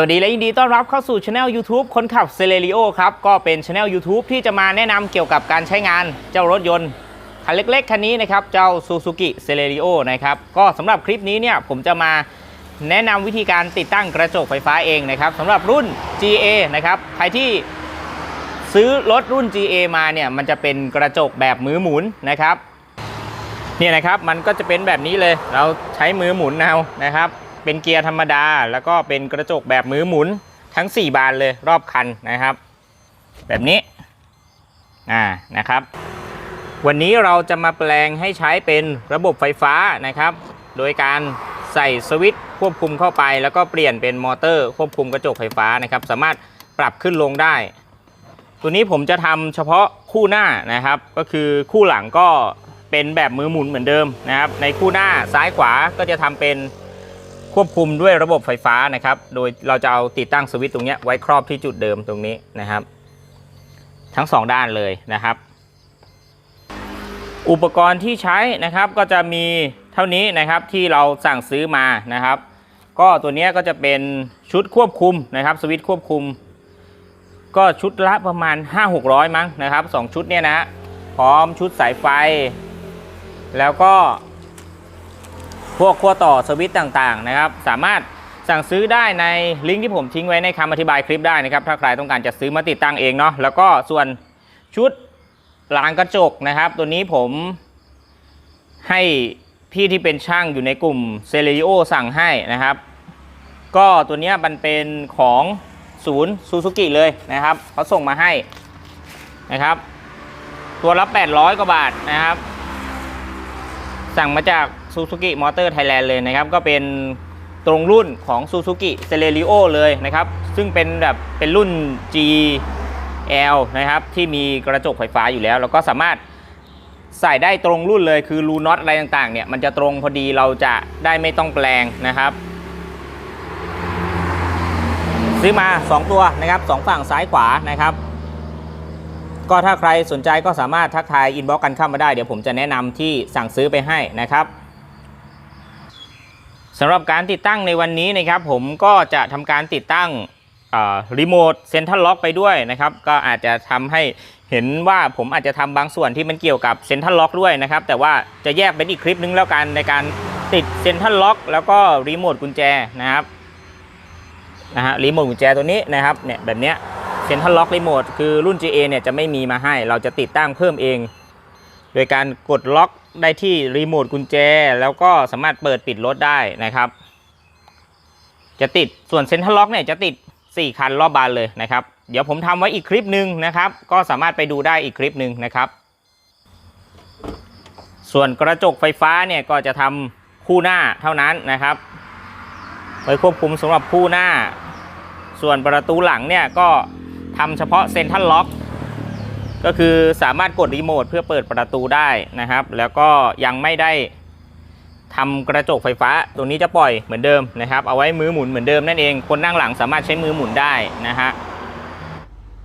สวัสดีและยินดีต้อนรับเข้าสู่ช anel YouTube คนขับเซเลริโอครับ ก็เป็นช anel YouTube ที่จะมาแนะนำเกี่ยวกับการใช้งานเจ้ารถยนต์ คันเล็กๆ คันนี้นะครับ เจ้า Suzuki Celerio นะครับ ก็สำหรับคลิปนี้เนี่ยผมจะมาแนะนำวิธีการติดตั้งกระจกไฟฟ้าเองนะครับสำหรับรุ่น GA นะครับ ใครที่ซื้อรถรุ่น GA มาเนี่ยมันจะเป็นกระจกแบบมือหมุนนะครับเนี่ยนะครับมันก็จะเป็นแบบนี้เลยเราใช้มือหมุนเอานะครับ เป็นเกียร์ธรรมดา แล้วก็เป็นกระจกแบบมือหมุนทั้ง 4 บานเลยรอบคันนะครับ แบบนี้อ่านะครับ วันนี้เราจะมาแปลงให้ใช้เป็นระบบไฟฟ้านะครับ โดยการใส่สวิตช์ควบคุมเข้าไป แล้วก็เปลี่ยนเป็นมอเตอร์ ควบคุมกระจกไฟฟ้านะครับ สามารถปรับขึ้นลงได้ ตัวนี้ผมจะทำเฉพาะคู่หน้านะครับ ก็คือคู่หลังก็เป็นแบบมือหมุนเหมือนเดิมนะครับ ในคู่หน้าซ้ายขวาก็จะทำเป็น ควบคุมด้วยระบบไฟฟ้านะครับ โดยเราจะเอาติดตั้งสวิตช์ตรงนี้ไว้ครอบที่จุดเดิมตรงนี้นะครับ ทั้งสองด้านเลยนะครับ อุปกรณ์ที่ใช้นะครับก็จะมีเท่านี้นะครับที่เราสั่งซื้อมานะครับ ก็ตัวนี้ก็จะเป็นชุดควบคุมนะครับ สวิตช์ควบคุม ก็ชุดละประมาณ 5-600 มั้งนะครับ 2 ชุดเนี่ยนะพร้อมชุดสายไฟ แล้วก็ พวกขั้วต่อสวิตต่างๆนะครับ สามารถสั่งซื้อได้ในลิงก์ที่ผมทิ้งไว้ในคำอธิบายคลิปได้นะครับ ถ้าใครต้องการจะซื้อมาติดตั้งเองเนาะแล้วก็ส่วนชุดรางกระจกนะครับ ตัวนี้ผมให้พี่ที่เป็นช่างอยู่ในกลุ่มเซเลริโอสั่งให้นะครับ ก็ตัวเนี้ยมันเป็นของศูนย์ซูซูกิเลยนะครับเขาส่งมาให้นะครับ ตัวละ800 กว่าบาทนะครับ สั่งมาจาก Suzuki Motor Thailand เลยนะครับ ก็เป็นตรงรุ่นของ Suzuki Celerio เลยนะครับ ซึ่งเป็นแบบเป็นรุ่น GL นะครับ ที่มีกระจกไฟฟ้าอยู่แล้ว แล้วก็สามารถใส่ได้ตรงรุ่นเลยคือรูน็อตอะไรต่างๆเนี่ยมันจะตรงพอดีเราจะได้ไม่ต้องแปลงนะครับ ซื้อมา 2 ตัวนะครับสองฝั่งซ้ายขวานะครับ ก็ถ้าใครสนใจก็สามารถทักทายอินบ็อกกันเข้ามาได้เดี๋ยวผมจะแนะนำที่สั่งซื้อไปให้นะครับ สำหรับการติดตั้งในวันนี้นะครับ ผมก็จะทำการติดตั้งรีโมทเซ็นทรัลล็อกไปด้วยนะครับ ก็อาจจะทำให้เห็นว่าผมอาจจะทำบางส่วนที่มันเกี่ยวกับเซ็นทรัลล็อกด้วยนะครับ แต่ว่าจะแยกเป็นอีกคลิปนึงแล้วกันในการติดเซ็นทรัลล็อกแล้วก็รีโมทกุญแจนะครับนะฮะรีโมทกุญแจตัวนี้นะครับเนี่ยแบบเนี้ยเซ็นทรัลล็อกรีโมทคือรุ่น GA เนี่ยจะไม่มีมาให้ เราจะติดตั้งเพิ่มเอง โดยการกดล็อก ได้ที่รีโมทกุญแจ แล้วก็สามารถเปิดปิดรถได้นะครับ จะติดส่วนเซ็นทรัลล็อกเนี่ยจะติด 4 คันรอบบานเลยนะครับ เดี๋ยวผมทำไว้อีกคลิปหนึ่งนะครับ ก็สามารถไปดูได้อีกคลิปหนึ่งนะครับ ส่วนกระจกไฟฟ้าเนี่ยก็จะทำคู่หน้าเท่านั้นนะครับไว้ควบคุมสำหรับคู่หน้า ส่วนประตูหลังเนี่ยก็ทำเฉพาะเซ็นทรัลล็อก ก็คือสามารถกดรีโมทเพื่อเปิดประตูได้นะครับ แล้วก็ยังไม่ได้ทำกระจกไฟฟ้าตัวนี้จะปล่อยเหมือนเดิมนะครับ เอาไว้มือหมุนเหมือนเดิมนั่นเองคนนั่งหลังสามารถใช้มือหมุนได้นะฮะ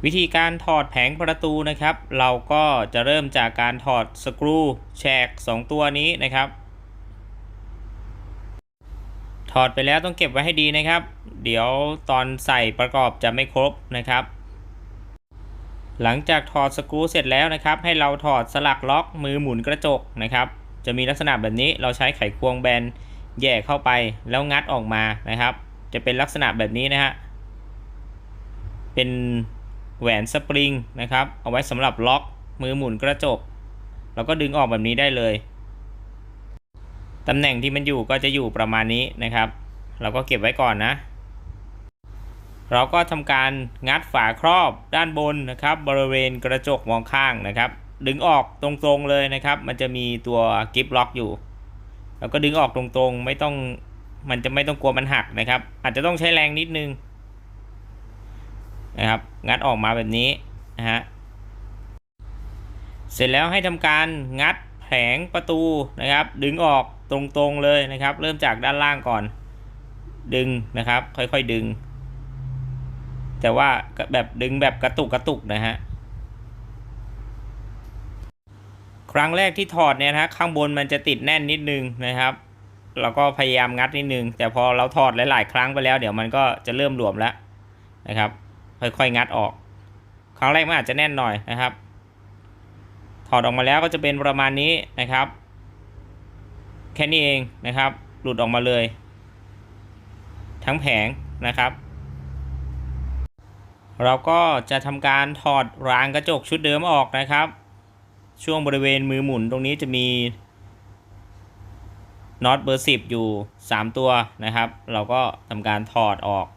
วิธีการถอดแผงประตูนะครับ เราก็จะเริ่มจากการถอดสกรูแฉก 2 ตัวนี้นะครับ ถอดไปแล้วต้องเก็บไว้ให้ดีนะครับ เดี๋ยวตอนใส่ประกอบจะไม่ครบนะครับ หลังจากถอดสกรูเสร็จแล้วนะครับ ให้เราถอดสลักล็อกมือหมุนกระจกนะครับ จะมีลักษณะแบบนี้เราใช้ไขควงแบนแย่เข้าไปแล้วงัดออกมานะครับ จะเป็นลักษณะแบบนี้นะฮะเป็นแหวนสปริงนะครับ เอาไว้สำหรับล็อกมือหมุนกระจก แล้วก็ดึงออกแบบนี้ได้เลยตำแหน่งที่มันอยู่ก็จะอยู่ประมาณนี้นะครับ เราก็เก็บไว้ก่อนนะ เราก็ทำการงัดฝาครอบด้านบนนะครับ บริเวณกระจกมองข้างนะครับ ดึงออกตรงๆเลยนะครับ มันจะมีตัวกิฟล็อกอยู่แล้วก็ดึงออกตรงๆ ไม่ต้องมันจะไม่ต้องกลัวมันหักนะครับ อาจจะต้องใช้แรงนิดนึงนะครับ งัดออกมาแบบนี้นะฮะเสร็จแล้วให้ทำการงัดแผงประตูนะครับ ดึงออกตรงๆเลยนะครับ เริ่มจากด้านล่างก่อน ดึงนะครับ ค่อยๆดึง แต่ว่าแบบดึงแบบกระตุกกระตุกนะฮะครั้งแรกที่ถอดเนี่ยนะข้างบนมันจะติดแน่นนิดนึงนะครับเราก็พยายามงัดนิดนึง แต่พอเราถอดหลายๆ ครั้งไปแล้ว เดี๋ยวมันก็จะเริ่มหลวมแล้วนะครับ ค่อยๆงัดออก ครั้งแรกมันอาจจะแน่นหน่อยนะครับ ถอดออกมาแล้วก็จะเป็นประมาณนี้นะครับ แค่นี้เองนะครับ หลุดออกมาเลย ทั้งแผงนะครับ เราก็จะทำการถอดรางกระจกชุดเดิมออกนะครับ ช่วงบริเวณมือหมุนตรงนี้จะมีน็อตเบอร์ 10 อยู่ 3 ตัวนะครับ เราก็ทำการถอดออก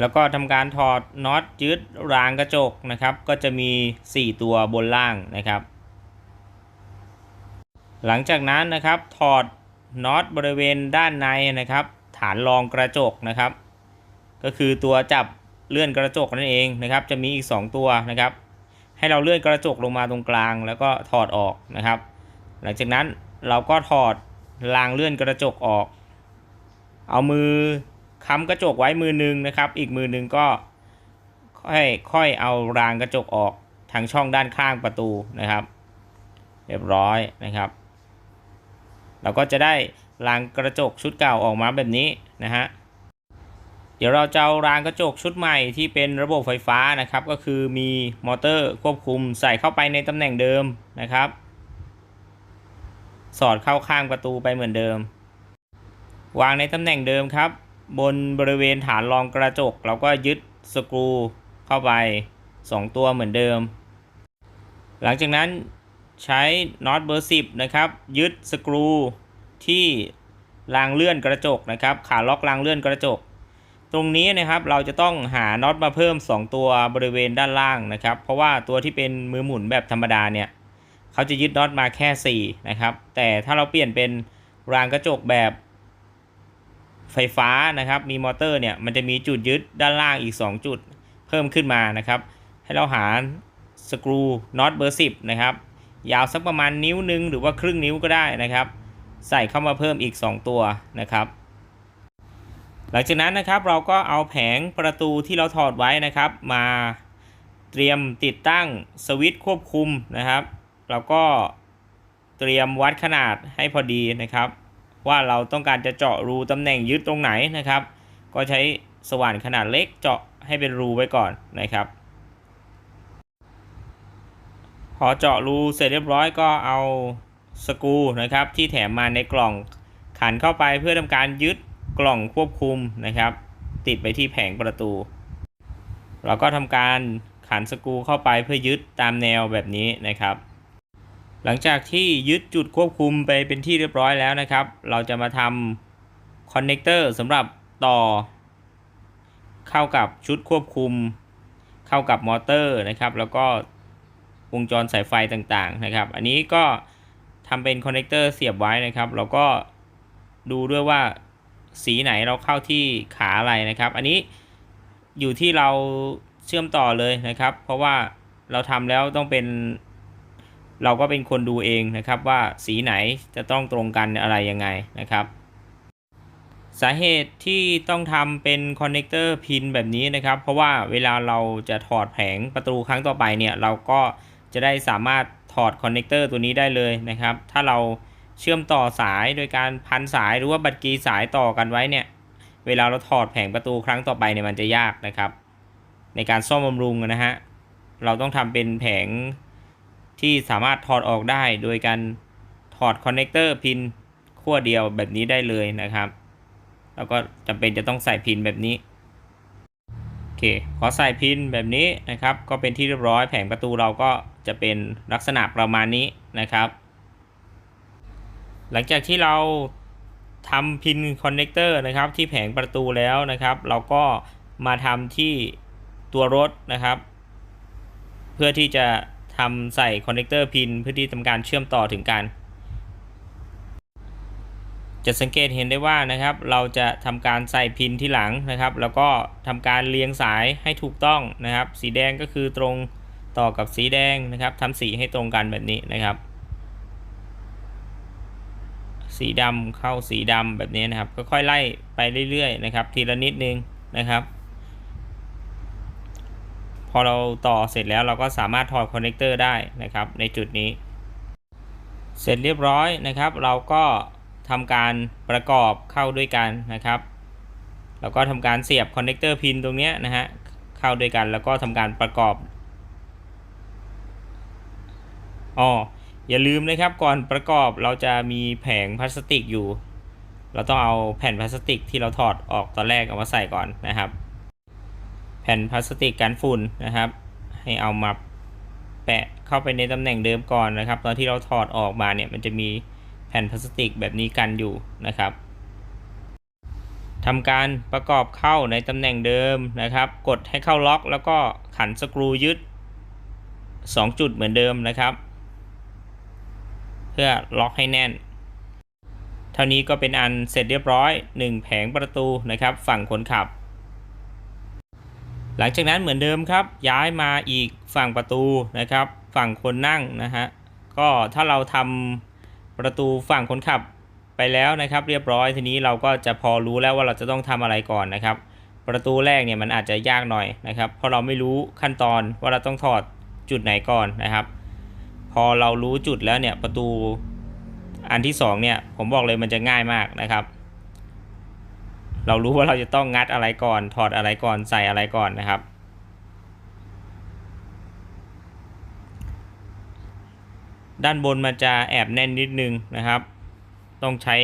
แล้วก็ทำการถอดน็อตยึดรางกระจกนะครับ ก็จะมี 4 ตัวบนล่างนะครับ หลังจากนั้นนะครับถอดน็อตบริเวณด้านในนะครับ ฐานรองกระจกนะครับ ก็คือตัวจับ เลื่อนกระจกนั่นเองนะครับ จะมีอีก 2 ตัวนะครับ ให้เราเลื่อนกระจกลงมาตรงกลาง แล้วก็ถอดออกนะครับ หลังจากนั้นเราก็ถอดรางเลื่อนกระจกออก เอามือค้ำกระจกไว้มือหนึ่งนะครับ อีกมือหนึ่งก็ค่อยค่อยเอารางกระจกออกทางช่องด้านข้างประตูนะครับ เรียบร้อยนะครับ เราก็จะได้รางกระจกชุดเก่าออกมาแบบนี้นะฮะ เดี๋ยวเราจะเอารางกระจกชุดใหม่ที่เป็นระบบไฟฟ้านะครับ ก็คือมีมอเตอร์ควบคุมใส่เข้าไปในตำแหน่งเดิมนะครับ สอดเข้าข้างประตูไปเหมือนเดิม วางในตำแหน่งเดิมครับ บนบริเวณฐานรองกระจก เราก็ยึดสกรูเข้าไป 2 ตัวเหมือนเดิม หลังจากนั้นใช้น็อตเบอร์ 10 นะครับ ยึดสกรูที่รางเลื่อนกระจกนะครับ ขาล็อกรางเลื่อนกระจก ตรงนี้นะครับเราจะต้องหาน็อตมาเพิ่ม 2 ตัวบริเวณด้านล่างนะครับ เพราะว่าตัวที่เป็นมือหมุนแบบธรรมดาเนี่ยเขาจะยึดน็อตมาแค่ 4 นะครับ แต่ถ้าเราเปลี่ยนเป็นรางกระจกแบบไฟฟ้านะครับ มีมอเตอร์เนี่ยมันจะมีจุดยึดด้านล่างอีก 2 จุดเพิ่มขึ้นมานะครับ ให้เราหาสกรูน็อตเบอร์ 10 นะครับ ยาวสักประมาณนิ้วหนึงหรือว่าครึ่งนิ้วก็ได้นะครับ ใส่เข้ามาเพิ่มอีก 2 ตัวนะครับ หลังจากนั้นนะครับเราก็เอาแผงประตูที่เราถอดไว้นะครับ มาเตรียมติดตั้งสวิตช์ควบคุมนะครับ เราก็เตรียมวัดขนาดให้พอดีนะครับ ว่าเราต้องการจะเจาะรูตำแหน่งยึดตรงไหนนะครับ ก็ใช้สว่านขนาดเล็กเจาะให้เป็นรูไว้ก่อนนะครับ พอเจาะรูเสร็จเรียบร้อยก็เอาสกรูนะครับที่แถมมาในกล่องขันเข้าไปเพื่อทำการยึด กล่องควบคุมนะครับ ติดไปที่แผงประตู เราก็ทำการขันสกรูเข้าไปเพื่อยึดตามแนวแบบนี้นะครับ หลังจากที่ยึดจุดควบคุมไปเป็นที่เรียบร้อยแล้วนะครับ เราจะมาทำคอนเนคเตอร์สำหรับต่อ เข้ากับชุดควบคุม เข้ากับมอเตอร์นะครับ แล้วก็วงจรสายไฟต่างๆนะครับ อันนี้ก็ทำเป็นคอนเนคเตอร์เสียบไว้นะครับเราก็ดูด้วยว่า สีไหนเราเข้าที่ขาอะไรนะครับ อันนี้อยู่ที่เราเชื่อมต่อเลยนะครับ เพราะว่าเราทำแล้วต้องเป็น เราก็เป็นคนดูเองนะครับ ว่าสีไหนจะต้องตรงกันอะไรยังไงนะครับ สาเหตุที่ต้องทำเป็นคอนเนคเตอร์พินแบบนี้นะครับ เพราะว่าเวลาเราจะถอดแผงประตูครั้งต่อไปเนี่ย เราก็จะได้สามารถถอดคอนเนคเตอร์ตัวนี้ได้เลยนะครับ ถ้าเรา เชื่อมต่อสายโดยการพันสายหรือว่าบัตรกีสายต่อกันไว้เนี่ย เวลาเราถอดแผงประตูครั้งต่อไปเนี่ยมันจะยากนะครับ ในการซ่อมบำรุงนะฮะ เราต้องทำเป็นแผงที่สามารถถอดออกได้โดยการถอดคอนเนคเตอร์พินขั้วเดียวแบบนี้ได้เลยนะครับ แล้วก็จำเป็นจะต้องใส่พินแบบนี้โอเคขอใส่พินแบบนี้นะครับ ก็เป็นที่เรียบร้อยแผงประตูเราก็จะเป็นลักษณะประมาณนี้นะครับ หลังจากที่เราทำพินคอนเนคเตอร์นะครับที่แผงประตูแล้วนะครับ เราก็มาทำที่ตัวรถนะครับ เพื่อที่จะทำใส่คอนเนคเตอร์พินเพื่อที่ทำการเชื่อมต่อถึงกัน จะสังเกตเห็นได้ว่านะครับ เราจะทำการใส่พินที่หลังนะครับ แล้วก็ทำการเรียงสายให้ถูกต้องนะครับ สีแดงก็คือตรงต่อกับสีแดงนะครับทำสีให้ตรงกันแบบนี้นะครับ สีดำเข้าสีดำแบบนี้นะครับก็ค่อยไล่ไปเรื่อยๆนะครับ ทีละนิดนึงนะครับ พอเราต่อเสร็จแล้วเราก็สามารถถอดคอนเนคเตอร์ได้นะครับ ในจุดนี้ เสร็จเรียบร้อยนะครับ เราก็ทำการประกอบเข้าด้วยกันนะครับแล้วก็ทำการเสียบคอนเนคเตอร์พินตรงเนี้ยนะฮะเข้าด้วยกันแล้วก็ทำการประกอบอ๋อ อย่าลืมนะครับก่อนประกอบเราจะมีแผงพลาสติกอยู่ เราต้องเอาแผ่นพลาสติกที่เราถอดออกตอนแรกเอามาใส่ก่อนนะครับ แผ่นพลาสติกกันฝุ่นนะครับ ให้เอามาแปะเข้าไปในตำแหน่งเดิมก่อนนะครับ ตอนที่เราถอดออกมาเนี่ยมันจะมีแผ่นพลาสติกแบบนี้กันอยู่นะครับทำการประกอบเข้าในตำแหน่งเดิมนะครับ กดให้เข้าล็อกแล้วก็ขันสกรูยึด 2 จุดเหมือนเดิมนะครับ พื่อล็อกให้แน่น เท่านี้ก็เป็นอันเสร็จเรียบร้อย 1 แผงประตูนะครับ ฝั่งคนขับ หลังจากนั้นเหมือนเดิมครับ ย้ายมาอีกฝั่งประตูนะครับ ฝั่งคนนั่งนะฮะก็ถ้าเราทำประตูฝั่งคนขับไปแล้วนะครับ เรียบร้อยทีนี้เราก็จะพอรู้แล้วว่าเราจะต้องทำอะไรก่อนนะครับ ประตูแรกเนี่ยมันอาจจะยากหน่อยนะครับ เพราะเราไม่รู้ขั้นตอนว่าเราต้องถอดจุดไหนก่อนนะครับ อเรารู้จุดแล้วเนี่ยประตูอันที่สองเนี่ยผมบอกเลยมันจะง่ายมากนะครับ เรารู้ว่าเราจะต้องงัดอะไรก่อน ถอดอะไรก่อนใส่อะไรก่อนนะครับ ด้านบนมันจะแอบแน่นนิดนึงนะครับ ต้องใช้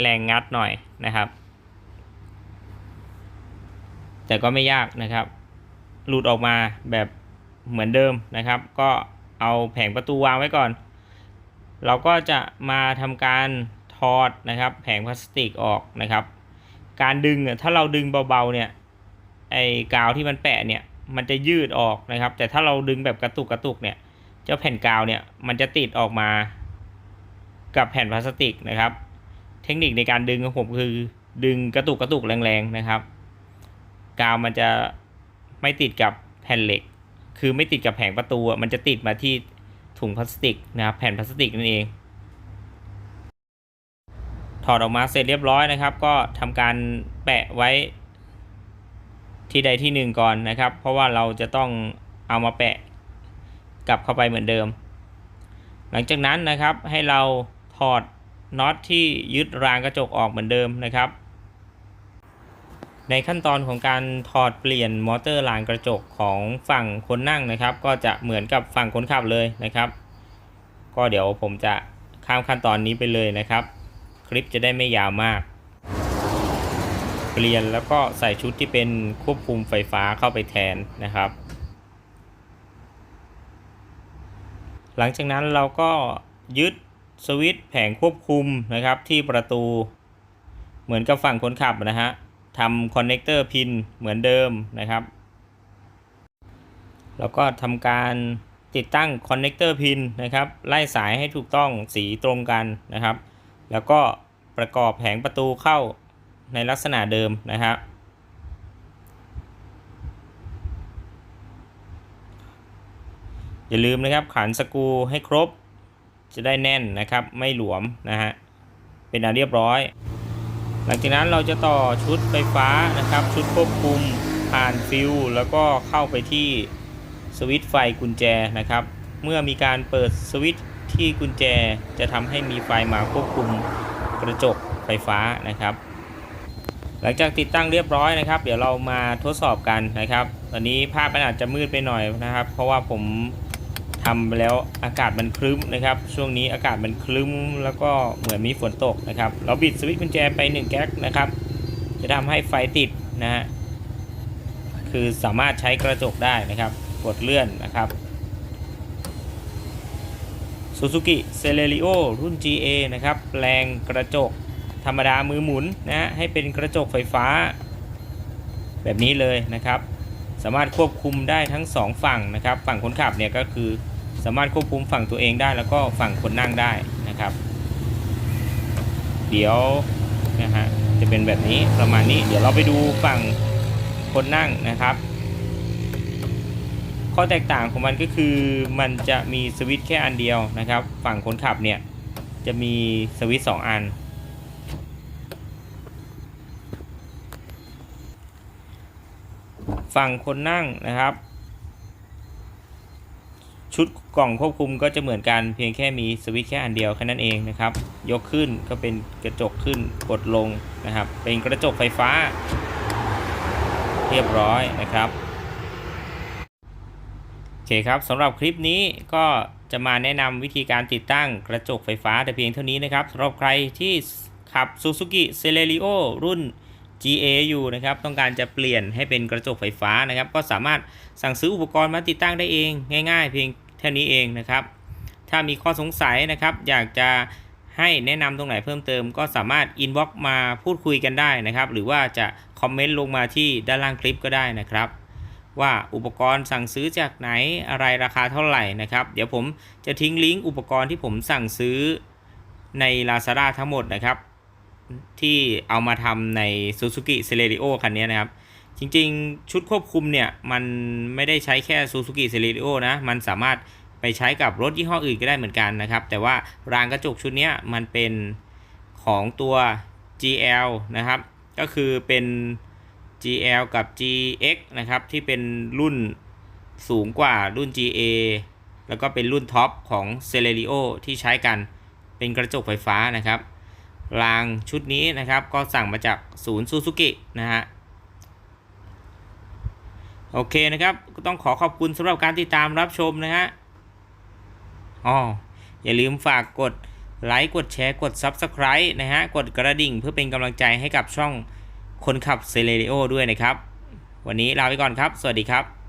แรงงัดหน่อยนะครับ แต่ก็ไม่ยากนะครับ หลุดออกมาแบบเหมือนเดิมนะครับ ก็ เอาแผงประตูวางไว้ก่อน เราก็จะมาทำการถอดนะครับแผงพลาสติกออกนะครับ การดึงถ้าเราดึงเบาๆเนี่ยไอ้กาวที่มันแปะเนี่ยมันจะยืดออกนะครับ แต่ถ้าเราดึงแบบกระตุกกระตุกเนี่ยเจ้าแผ่นกาวเนี่ยมันจะติดออกมา กับแผ่นพลาสติกนะครับ เทคนิคในการดึงของผมคือดึงกระตุกกระตุกแรงๆนะครับ กาวมันจะไม่ติดกับแผ่นเหล็ก คือไม่ติดกับแผงประตูมันจะติดมาที่ถุงพลาสติกนะครับแผ่นพลาสติกนั่นเอง ถอดออกมาเสร็จเรียบร้อยนะครับ ก็ทำการแปะไว้ที่ใดที่หนึ่งก่อนนะครับ เพราะว่าเราจะต้องเอามาแปะกลับเข้าไปเหมือนเดิม หลังจากนั้นนะครับให้เราถอดน็อตที่ยึดรางกระจกออกเหมือนเดิมนะครับ ในขั้นตอนของการถอดเปลี่ยนมอเตอร์รางกระจกของฝั่งคนนั่งนะครับ ก็จะเหมือนกับฝั่งคนขับเลยนะครับ ก็เดี๋ยวผมจะข้ามขั้นตอนนี้ไปเลยนะครับ คลิปจะได้ไม่ยาวมาก เปลี่ยนแล้วก็ใส่ชุดที่เป็นควบคุมไฟฟ้าเข้าไปแทนนะครับ หลังจากนั้นเราก็ยึดสวิตช์แผงควบคุมนะครับที่ประตู เหมือนกับฝั่งคนขับนะฮะ ทำคอนเนคเตอร์พินเหมือนเดิมนะครับ แล้วก็ทำการติดตั้งคอนเนคเตอร์พินนะครับ ไล่สายให้ถูกต้องสีตรงกันนะครับ แล้วก็ประกอบแผงประตูเข้าในลักษณะเดิมนะครับ อย่าลืมนะครับขันสกรูให้ครบจะได้แน่นนะครับ ไม่หลวมนะฮะเป็นอันเรียบร้อย หลังจากนั้นเราจะต่อชุดไฟฟ้านะครับ ชุดควบคุมผ่านฟิวแล้วก็เข้าไปที่สวิตช์ไฟกุญแจนะครับ เมื่อมีการเปิดสวิตช์ที่กุญแจจะทำให้มีไฟมาควบคุมกระจกไฟฟ้านะครับ หลังจากติดตั้งเรียบร้อยนะครับ เดี๋ยวเรามาทดสอบกันนะครับตอนนี้ภาพมันอาจจะมืดไปหน่อยนะครับ เพราะว่าผม ทำไปแล้วอากาศมันครึ้มนะครับ ช่วงนี้อากาศมันครึ้ม แล้วก็เหมือนมีฝนตกนะครับ เราบิดสวิตช์กุญแจไป 1 แก๊กนะครับ จะทำให้ไฟติดนะฮะคือสามารถใช้กระจกได้นะครับ กดเลื่อนนะครับ Suzuki Celerio รุ่น GA นะครับแปลงกระจกธรรมดามือหมุนนะฮะให้เป็นกระจกไฟฟ้า แบบนี้เลยนะครับ สามารถควบคุมได้ทั้งสองฝั่งนะครับ ฝั่งคนขับเนี่ยก็คือ สามารถควบคุมฝั่งตัวเองได้แล้วก็ฝั่งคนนั่งได้นะครับ เดี๋ยวนะฮะจะเป็นแบบนี้ประมาณนี้ เดี๋ยวเราไปดูฝั่งคนนั่งนะครับ ข้อแตกต่างของมันก็คือมันจะมีสวิตช์แค่อันเดียวนะครับ ฝั่งคนขับเนี่ยจะมีสวิตช์สองอัน ฝั่งคนนั่งนะครับ ชุดกล่องควบคุมก็จะเหมือนกันเพียงแค่มีสวิตช์แค่อันเดียวแค่นั้นเองนะครับ ยกขึ้นก็เป็นกระจกขึ้นกดลงนะครับ เป็นกระจกไฟฟ้า เรียบร้อยนะครับโอเคครับสำหรับคลิปนี้ก็จะมาแนะนำวิธีการติดตั้งกระจกไฟฟ้าแต่เพียงเท่านี้นะครับสำหรับใครที่ขับ Suzuki Celerio รุ่น GA อยู่นะครับ ต้องการจะเปลี่ยนให้เป็นกระจกไฟฟ้านะครับ ก็สามารถสั่งซื้ออุปกรณ์มาติดตั้งได้เองง่ายๆ เพียง เท่านี้เองนะครับ ถ้ามีข้อสงสัยนะครับ อยากจะให้แนะนำตรงไหนเพิ่มเติม ก็สามารถอินบ็อกมาพูดคุยกันได้นะครับ หรือว่าจะคอมเมนต์ลงมาที่ด้านล่างคลิปก็ได้นะครับ ว่าอุปกรณ์สั่งซื้อจากไหนอะไรราคาเท่าไหร่นะครับ เดี๋ยวผมจะทิ้งลิงก์อุปกรณ์ที่ผมสั่งซื้อใน Lazada ทั้งหมดนะครับ ที่เอามาทำใน Suzuki Celerio คันนี้นะครับ จริงๆ ชุดควบคุมเนี่ย มันไม่ได้ใช้แค่ Suzuki Celerio นะ มันสามารถไปใช้กับรถยี่ห้ออื่นก็ได้เหมือนกันนะครับ แต่ว่ารางกระจกชุดนี้มันเป็นของตัว GL นะครับ ก็คือเป็น GL กับ GX นะครับ ที่เป็นรุ่นสูงกว่ารุ่น GA แล้วก็เป็นรุ่นท็อปของ Celerio ที่ใช้กันเป็นกระจกไฟฟ้านะครับ รางชุดนี้นะครับก็สั่งมาจากศูนย์ซูซูกินะฮะ โอเคนะครับ ก็ต้องขอขอบคุณสำหรับการติดตามรับชมนะฮะอ๋ออย่าลืมฝากกดไลค์กดแชร์กด Subscribe นะฮะ กดกระดิ่งเพื่อเป็นกำลังใจให้กับช่องคนขับเซเลริโอด้วยนะครับ วันนี้ลาไปก่อนครับ สวัสดีครับ